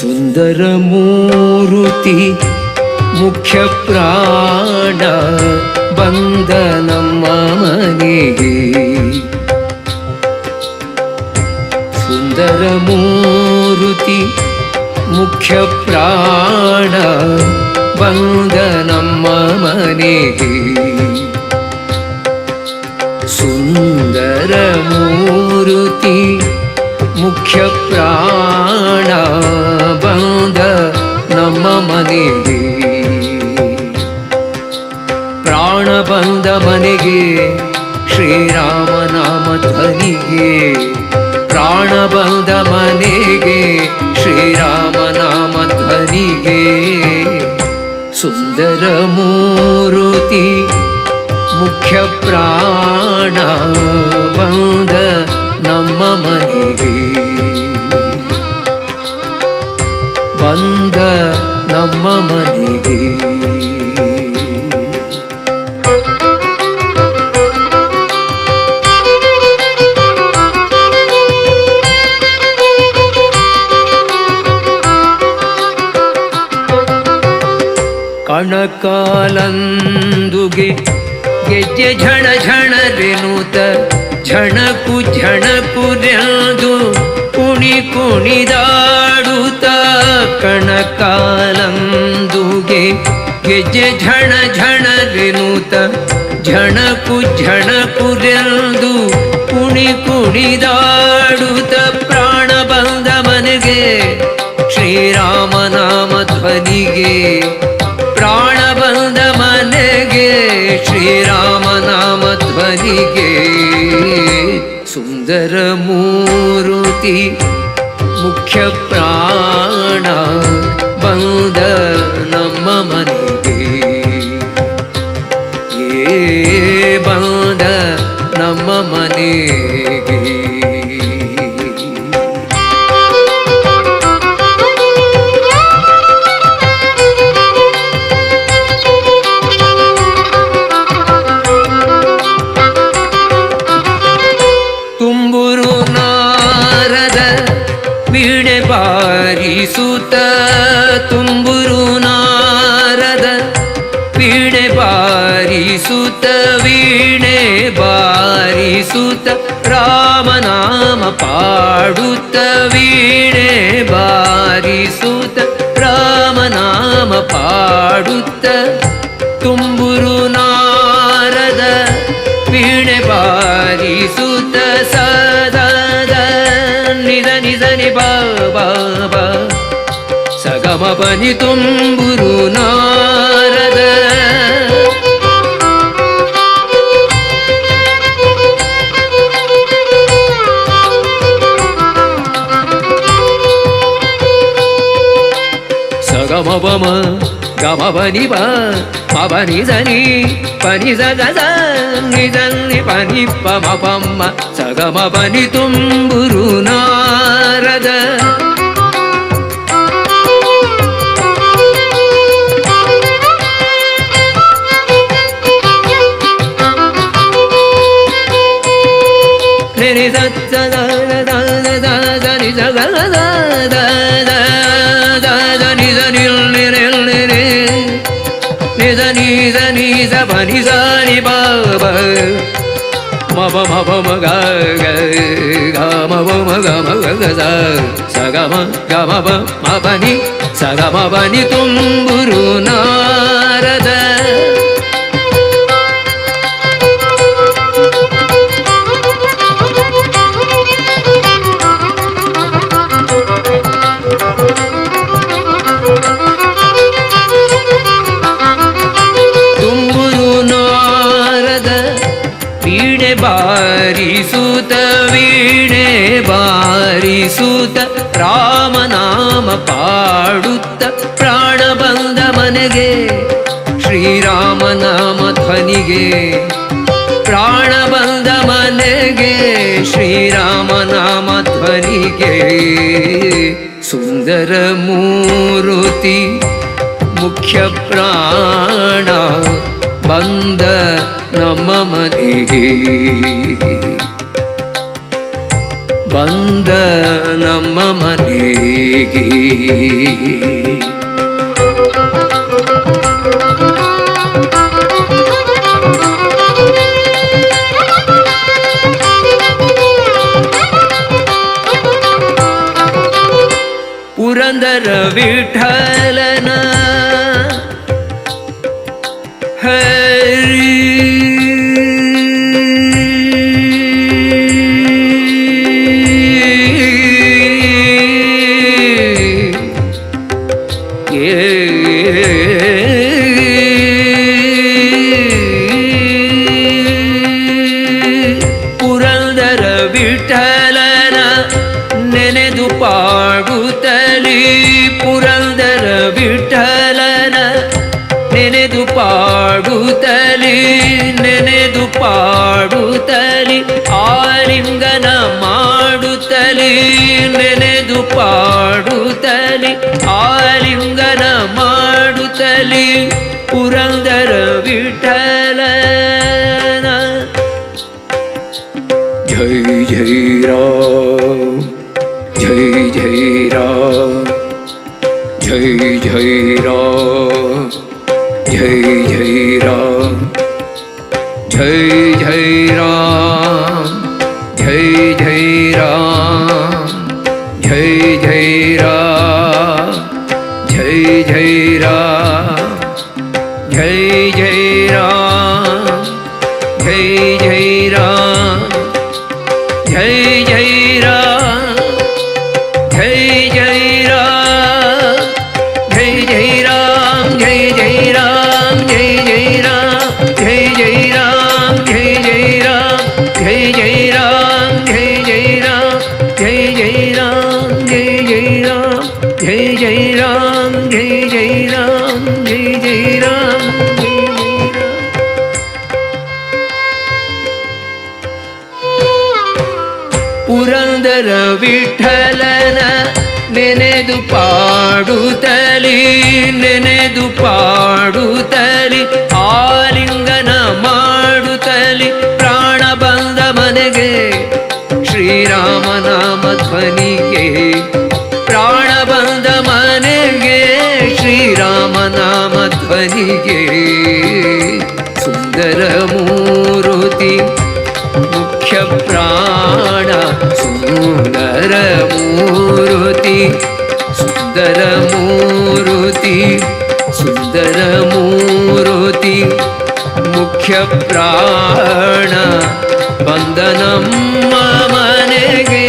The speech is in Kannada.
सुन्दरमूरुति मुख्यप्राण बन्दनं मामनेः सुन्दरमूरुति मुख्यप्राण बन्दनं मामनेः सुन्दरमूरुति मुख्यप्राण ನಮ್ಮ ಮನೆಗೆ. ಪ್ರಾಣ ಬಂದ ಮನೆಗೆ ಶ್ರೀರಾಮನಾಮ ಧ್ವನಿಗೆ. ಪ್ರಾಣ ಬಂದ ಮನೆಗೆ ಶ್ರೀರಾಮನಾಮ ಧ್ವನಿಗೆ. ಸುಂದರ ಮೂರುತಿ, ಮುಖ್ಯ ಪ್ರಾಣ ಬಂದ ನಮ್ಮ ಮನೆಗೆ. ನಮ್ಮ ಮನೆಗೆ ಕಣಕಾಲಂದುಗೆ ಗೆಜ್ಜೆ ಝಣ ಝಣರೆನುತ ಝಣಕು ಝಣಕುರೆಂದು ಕುಣಿ ಕುಣಿದಾಡುತ್ತ ಕಣಕಾಲಂದುಗೆ ಗೆಜ್ಜೆ ಝಣ ಝಣರೆನುತ ಝಣಕು ಝಣಕುರೆಂದು ಕುಣಿ ಕುಣಿದಾಡುತ್ತ ಪ್ರಾಣ ಬಂದ ಮನೆಗೆ ಶ್ರೀರಾಮನಾಮ ಧ್ವನಿಗೆ ಪ್ರಾಣ ಬಂದ ಮನೆಗೆ ಶ್ರೀರಾಮನಾಮ ಧ್ವನಿಗೆ ಸುಂದರ ಮೂರುತಿ ಮುಖ್ಯ ಪ್ರಾಣ ಬಂದ ನಮ್ಮ ಮನೆಗೆ. ಏ ಬಂದ ನಮ್ಮ ಮನೆಗೆ. ಬಾರಿಸುತ್ತ ತುಂಬುರು ನಾರದ ವೀಣೆ ಬಾರಿಸುತ್ತ ವೀಣೆ ಬಾರಿಸುತ್ತ ರಾಮನಾಮ ಪಾಡುತ್ತ ವೀಣೆ ಬಾರಿಸುತ್ತ ರಾಮನಾಮ ಪಾಡುತ್ತ ತುಂಬುರು ನಾರದ ವೀಣೆ ಬಾರಿಸುತ್ತ ಸದದ ನಿದ ನಿದ ನಿ ಬಾ ಬಾ ಬಾ ಸಗಮ ಬನಿ ತುಂಬುರು ನಾರದ ಸಗಮ ಬಮ ಗಮ ಬನಿ ಬ ಮಬನಿ ಜನಿ ಪನಿ ಸ ಗ ಸ ನಿ ಸ ನಿ ಪನಿ ಪ பனிசாரி பாப மப மப மக மப மக மக சகம கமப மபனி சகமபனி தும்புரு நாரத ಪಾಡುತ್ತ ಪ್ರಾಣ ಬಂದ ಮನೆಗೆ. ಶ್ರೀರಾಮನಾಮ ಧ್ವನಿಗೆ. ಪ್ರಾಣ ಬಂದ ಮನೆಗೆ ಶ್ರೀರಾಮನಾಮ ಧ್ವನಿಗೆ. ಸುಂದರ ಮೂರುತಿ ಮುಖ್ಯ ಪ್ರಾಣ ಬಂದ ನಮ್ಮ ಮನೆಗೆ. ಬಂದ ನಮ್ಮ ಮನೆಗೆ ಪುರಂದರ ವಿಠಲನ ಹರಿ ನೆನೆದು ಪಾಡುತ್ತಲಿ ನೆನೆದು ಪಾಡುತ್ತಲಿ, ಆಲಿಂಗನ ಮಾಡುತ್ತಲಿ, ನೆನೆದು ಪಾಡುತ್ತಲಿ, ಆಲಿಂಗನ ಮಾಡುತ್ತಲಿ, ಪುರಂದರ ವಿಠಲನ. ಜೈ ಜೈ ರಾಮ್, ಜೈ ಜೈ ರಾಮ್, ಜೈ ಜೈ ರಾಮ್. જય જય રામ, જય જય રામ, જય જય રામ, જય જય રામ, જય જય રામ, જય જય રામ, જય જય રામ. ಪುರಂದರ ವಿಠಲನ ನೆನೆದು ಪಾಡುತ್ತಲಿ ನೆನೆದು ಪಾಡುತ್ತಲಿ, ಆಲಿಂಗನ ಮಾಡುತ್ತಲಿ, ಪ್ರಾಣ ಬಂದ ಮನೆಗೆ ಶ್ರೀರಾಮನಾಮ ಧ್ವನಿಗೆ, ಪ್ರಾಣ ಬಂದ ಮನೆಗೆ ಶ್ರೀರಾಮನಾಮ ಧ್ವನಿಗೆ. ಸುಂದರ ಮೂರುತಿ, ಮುಖ್ಯ ಪ್ರಾಣ ಸುಂದರ ಮೂರುತಿ ಸುಂದರ ಮೂರುತಿ ಸುಂದರ ಮೂರುತಿ ಮುಖ್ಯ ಪ್ರಾಣ ಬಂದನಮ್ಮ ಮನೆಗೆ.